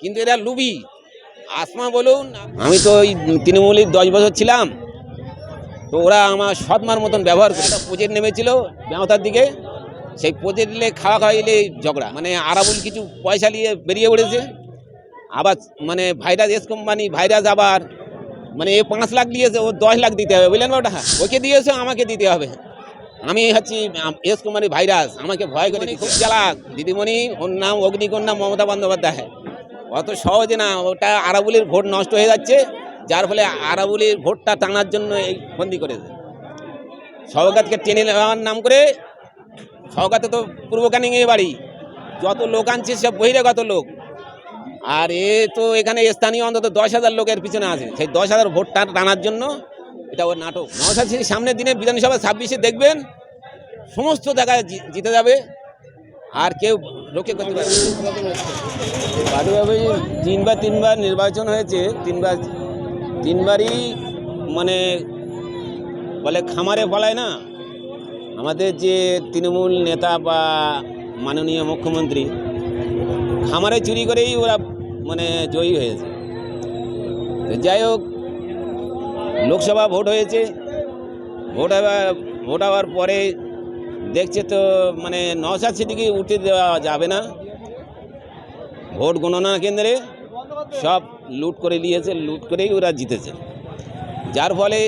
কিন্তু এরা লুবি। আসমা বলুন আমি তো ওই তৃণমূলের দশ বছর ছিলাম। তো ওরা আমার সৎমার মতন ব্যবহার করে একটা প্রজেক্ট নেমেছিল ব্যবতার দিকে। সেই প্রজেক্টে খাওয়া খাওয়াইলে ঝগড়া। মানে আরাবুল কিছু পয়সা নিয়ে বেরিয়ে পড়েছে। আবার মানে ভাইরাস এস কোম্পানি ভাইরাস আবার মানে এ পাঁচ লাখ দিয়েছে ও দশ লাখ দিতে হবে বুঝলেন ওটা ওকে দিয়েছে আমাকে দিতে হবে। আমি হচ্ছি এস কুমারী ভাইরাস। আমাকে ভয় করে খুব চালাক। দিদিমণি ওর নাম অগ্নিকন্যা মমতা বন্দ্যোপাধ্যায়। অত সহজে না, ওটা আরাবুলির ভোট নষ্ট হয়ে যাচ্ছে, যার ফলে আরাবুলির ভোটটা টানার জন্য এই বন্দি করেছে সৌগাতকে টেনে নেওয়ার নাম করে সৌগাতে তো পূর্ব ক্যানিংয়ে বাড়ি, যত লোক আনছে সব বহিরাগত লোক। আর এ তো এখানে স্থানীয় অন্তত দশ হাজার লোকের পিছনে আছে, সেই দশ হাজার ভোটটা টানার জন্য এটা ওর নাটক। নওশাদ সিং সামনের দিনে বিধানসভা ছাব্বিশে দেখবেন, সমস্ত জায়গায় জিতে যাবে। আর কেউ রক্ষে করতে পারবে না। তিনবার তিনবার নির্বাচন হয়েছে, তিনবার, তিনবারই মানে বলে খামারে ফলায় না। আমাদের যে তৃণমূল নেতা বা মাননীয় মুখ্যমন্ত্রী, খামারে চুরি করেই ওরা মানে জয়ী হয়েছে। যাই হোক, লোকসভা ভোট হয়েছে। ভোট হওয়ার ভোট হওয়ার পরে দেখছে তো মানে নশাদ সিদ্দিকি উঠে দেওয়া যাবে না। ভোট গণনা কেন্দ্রে সব লুট করে নিয়েছে, লুট করেই ওরা জিতেছে। যার ফলে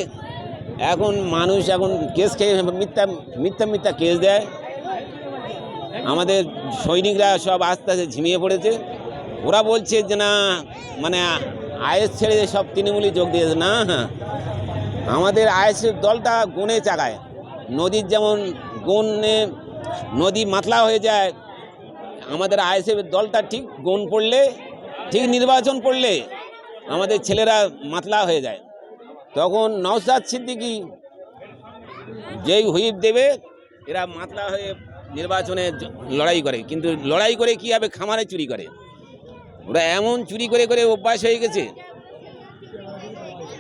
এখন মানুষ এখন কেস খেয়ে মিথ্যা মিথ্যা মিথ্যা কেস দেয়। আমাদের সৈনিকরা সব আস্তে আস্তে ঝিমিয়ে পড়েছে। ওরা বলছে যে না মানে আয়েস ছেড়ে সব তৃণমূলই যোগ দিয়েছে। না হ্যাঁ আমাদের আয়েসের দলটা গুণে চাগায়। নদীর যেমন গুণে, নদী মাতলা হয়ে যায়, আমাদের আইএসএফ দলটা ঠিক গুণ পড়লে, ঠিক নির্বাচন পড়লে আমাদের ছেলেরা মাতলা হয়ে যায়। তখন নওসাদ সিদ্দিকি যেই হুইপ দেবে, এরা মাতলা হয়ে নির্বাচনে লড়াই করে। কিন্তু লড়াই করে কি হবে? খামারে চুরি করে। ওরা এমন চুরি করে করে অভ্যাস হয়ে গেছে।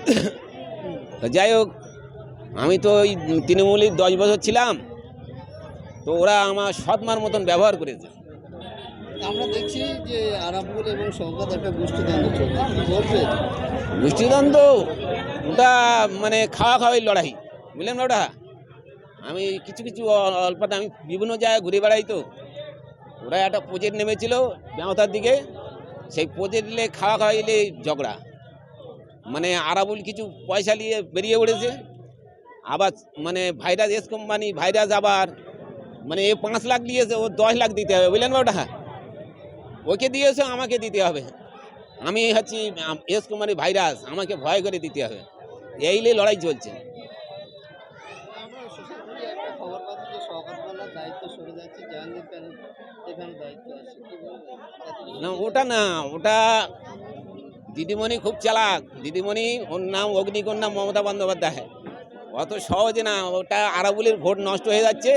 যাই হোক আমি তো ওই তৃণমূলের দশ বছর ছিলাম তো ওরা আমার সৎমার মতন ব্যবহার করেছে। আমরা দেখছি যে আরাবুল এবং সৌগত একটা গোষ্ঠীদ্বন্দ্ব চলছে। গোষ্ঠীদ্বন্দ্ব ওটা মানে খাওয়া খাওয়াই লড়াই বুঝলেন না ওটা আমি কিছু কিছু অল্পতে আমি বিভিন্ন জায়গায় ঘুরে বেড়াই তো। ওরা একটা প্রজেক্ট নেমেছিল ব্যবতার দিকে সেই প্রজেক্টে খাওয়া খাওয়াইলে ঝগড়া। মানে আরাবুল কিছু পয়সা নিয়ে বেরিয়ে পড়েছে। আবার মানে ভাইরাস এস কোম্পানি ভাইরাস আবার মানে এ পাঁচ লাখ দিয়েছে, ও দশ লাখ দিতে হবে, বুঝলেন ওটা ওকে দিয়েছে, আমাকে দিতে হবে। আমি হচ্ছি এস কুমারী ভাইরাস, আমাকে ভয় করে দিতে হবে। এই লড়াই চলছে। না, ওটা না, ওটা দিদিমণি খুব চালাক। দিদিমণি, ওর নাম অগ্নিকন্যা মমতা বন্দ্যোপাধ্যায়। অত সহজে না, ওটা আরাবুলির ভোট নষ্ট হয়ে যাচ্ছে,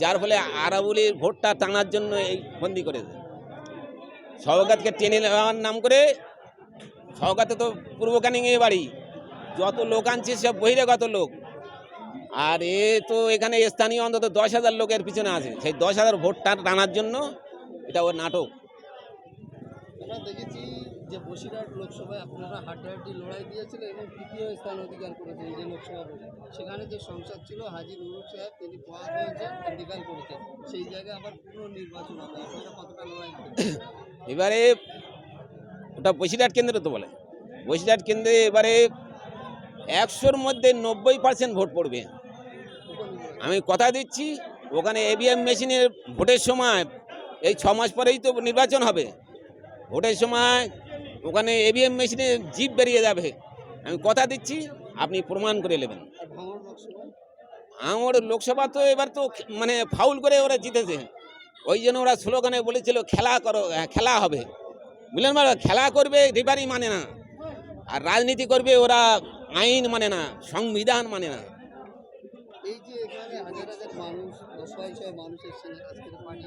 যার ফলে আরাবুলির ভোটটা টানার জন্য এই বন্দি করেছে। সৌগাতকে টেনে নেওয়ার নাম করে সৌগাতে তো পূর্ব ক্যানিংয়ে বাড়ি, যত লোক আনছে সব বহিরাগত লোক। আর এ তো এখানে স্থানীয় অন্তত দশ হাজার লোকের পিছনে আছে, সেই দশ হাজার ভোটটা টানার জন্য এটা ওর নাটক। আমরা দেখেছি যে বসিরহাট লোকসভায় আপনারা হাড্ডাহাড্ডি লড়াই দিয়েছিলেন এবং তৃতীয় স্থান অধিকার করেছেন যে লোকসভা ভোটে। সেখানে যে সংসদ ছিল, হাজি নুরুল সাহেব, তিনি পাওয়া হয়েছে ইন্ডিকাল করেছেন। সেই জায়গায় আবার পুনর্নির্বাচন হবে। আপনারা কতটা লড়াই? এবারে ওটা বসিরহাট কেন্দ্র তো বলে। বসিরহাট কেন্দ্রে এবারে একশোর মধ্যে নব্বই পার্সেন্ট ভোট পড়বে। আমি কথা দিচ্ছি, ওখানে এভিএম মেশিনের ভোটের সময় এই ছ মাস পরেই তো নির্বাচন হবে। ভোটের সময় ওখানে এভিএম মেশিনে জিপ বেরিয়ে যাবে। আমি কথা দিচ্ছি, আপনি প্রমাণ করে নেবেন। আমার লোকসভা তো এবার তো মানে ফাউল করে ওরা জিতেছে। ওই জন্য ওরা স্লোগানে বলেছিল, খেলা করো খেলা হবে। বুঝলেন মানে খেলা করবে রিফারি মানে না। আর রাজনীতি করবে ওরা আইন মানে না, সংবিধান মানে না। এই যে এখানে হাজার হাজার মানুষ শয়ে শয়ে মানুষ এসেছেন আজকের পার্টি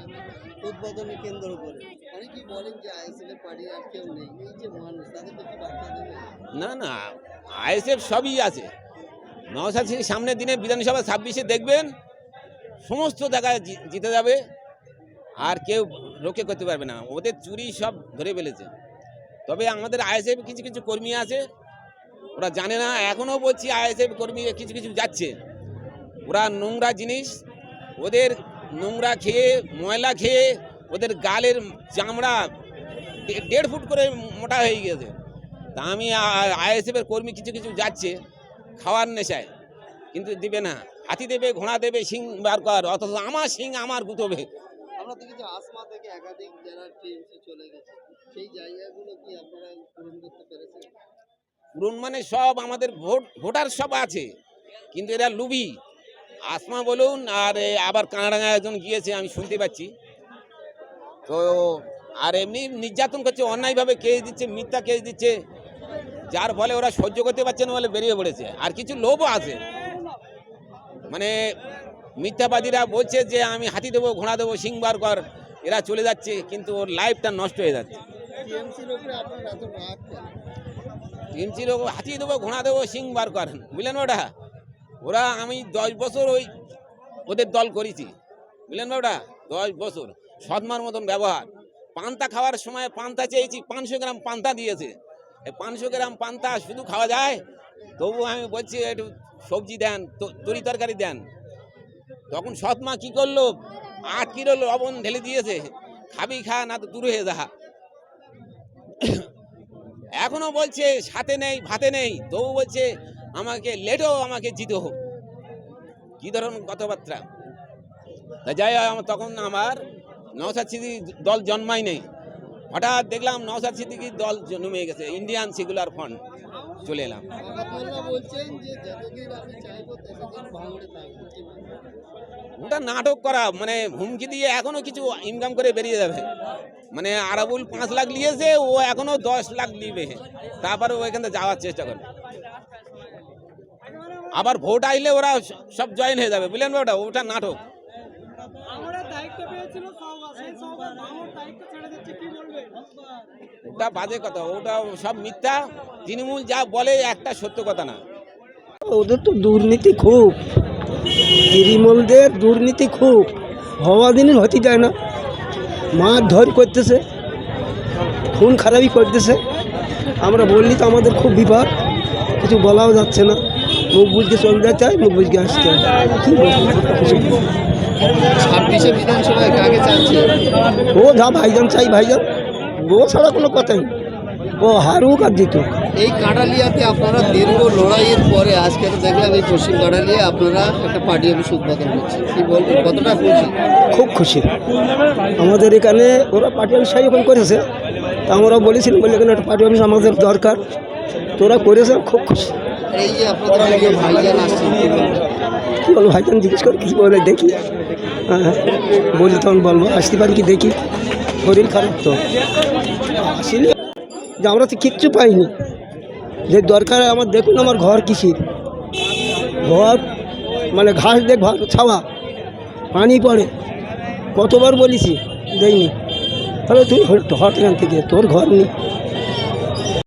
উদ্বোধনী কেন্দ্র করে। অনেকেই বলেন যে আইএসএল এর পার্টি আর কেউ নেই। এই যে মানুষ তাদেরকে কি বার্তা দেবে না না আইএসএফ সবই আছে। নওসাদ সিং সামনের দিনে বিধানসভা ছাব্বিশে দেখবেন, সমস্ত জায়গায় জিতে যাবে। আর কেউ রক্ষে করতে পারবে না। ওদের চুরি সব ধরে ফেলেছে। তবে আমাদের আইএসএফ কিছু কিছু কর্মী আছে। ওরা জানে না। এখনও বলছি আইএসএফ কর্মী কিছু কিছু যাচ্ছে। ওরা নোংরা জিনিস ওদের নোংরা খেয়ে ময়লা খেয়ে ওদের গালের চামড়া দেড় ফুট করে মোটা হয়ে গেছে। তা আমি আইএসএফের কর্মী কিছু কিছু যাচ্ছে খাওয়ার নেশায় কিন্তু দিবে না। হাতি দেবে ঘোড়া দেবে সিং বার কর অথচ আমার সিং আমার গুতবে। আমরা দেখেছি আসমা থেকে একাধিক যারা টিএমসি চলে গেছে। সেই জায়গাগুলো কি আপনারা পূরণ করতে পেরেছেন? পূরণ মানে সব আমাদের ভোট ভোটার সব আছে কিন্তু এরা লুবি। আসমা বলুন আর আবার কানাডাঙ্গা একজন গিয়েছে আমি শুনতে পাচ্ছি। তো আর এমনি নির্যাতন করছে অন্যায়ভাবে কেস দিচ্ছে মিথ্যা কেস দিচ্ছে। যার ফলে ওরা সহ্য করতে পারছে না বলে বেরিয়ে পড়েছে। আর কিছু লোভও আছে। মানে মিথ্যাবাদীরা বলছে যে আমি হাতি দেবো ঘোড়া দেবো সিং বার কর এরা চলে যাচ্ছে কিন্তু ওর লাইফটা নষ্ট হয়ে যাচ্ছে। টিএমসির হাতি দেবো ঘোড়া দেবো সিং বার করেন বুঝলেন ওটা ওরা আমি দশ বছর ওই ওদের দল করেছি। বুঝলেন ওটা দশ বছর। সদমার মতন ব্যবহার। পান্তা খাওয়ার সময় পান্তা চেয়েছি, পাঁচশো গ্রাম পান্তা দিয়েছে। এই পাঁচশো গ্রাম পান্তা শুধু খাওয়া যায়? তবু আমি বলছি, একটু সবজি দেন তরি তরকারি দেন। তখন সৎমা কি করল? আট কিলো লবণ ঢেলে দিয়েছে। খাবি খা, না তো দূর হয়ে যা। এখনও বলছে, সাথে নেই, ভাতে নেই। তবু বলছে আমাকে, লেটেও আমাকে জিতে হোক। কি ধরনের কথাবার্তা? যাই আমার তখন আমার নওসাদ সিদ্দিকি দল জন্মাই নেই। হঠাৎ দেখলাম নওসাদ সিদ্দিকি দল জন্মে গেছে ইন্ডিয়ান সেকুলার ফ্রন্ট চলে এলাম? ওটা নাটক করা মানে হুমকি দিয়ে এখনও কিছু ইনকাম করে বেরিয়ে যাবে। মানে আরাবুল পাঁচ লাখ নিয়েছে ও এখনও দশ লাখ নিবে। তারপরে ও এখান থেকে যাওয়ার চেষ্টা করবে। আবার ভোট আইলে ওরা সব জয়েন হয়ে যাবে বুঝলেন ওটা ওটা নাটক। ওটা বাজে কথা ওটা সব মিথ্যা। তৃণমূল যা বলে একটা সত্য কথা না। ওদের তো দুর্নীতি খুব। তৃণমূলদের দুর্নীতি খুব। হওয়া দিনের হতে যায় না। মার ধর করতেছে খুন খারাপই করতেছে। আমরা বললি তো আমাদের খুব বিপদ কিছু বলাও যাচ্ছে না। মুখ বুঝকে চলে যেতে হয় মুখ বুঝকে আসতে হয়। ছাব্বিশে বিধানসভায় কাকে চাচ্ছে ও যা ভাইজান চাই ভাইজান। ও ছাড়া কোনো কথাই। ও হারুক আর জিতুক। এই কাঁড়ালিয়াতে আপনারা দীর্ঘ লড়াইয়ের পরে আজকে তো দেখলাম এই পশ্চিম কাঁড়ালিয়া আপনারা একটা পার্টি অফিস উদ্বোধন করছেন। কি বলবেন? কতটা খুশি? খুব খুশি। আমাদের এখানে ওরা পার্টি অফিস যখন করেছে। তা আমরা বলেছিলাম বলে এখানে একটা পার্টি অফিস আমাদের দরকার। তোরা করেছে খুব খুশি। এই যে কি বলব, ভাইজান জিজ্ঞেস করে বলে দেখি। হ্যাঁ বলি তখন বলব, আসতে পারি কি দেখি? শরীর খারাপ তো। আসিনি। যে আমরা তো কিচ্ছু পাইনি। যে দরকার আমার, দেখুন আমার ঘর কিসির। ঘর মানে ঘাস দেখ ছাওয়া। পানি পড়ে। কতবার বলেছি দেয়নি তাহলে তুই হট থেকে, তোর ঘর নেই।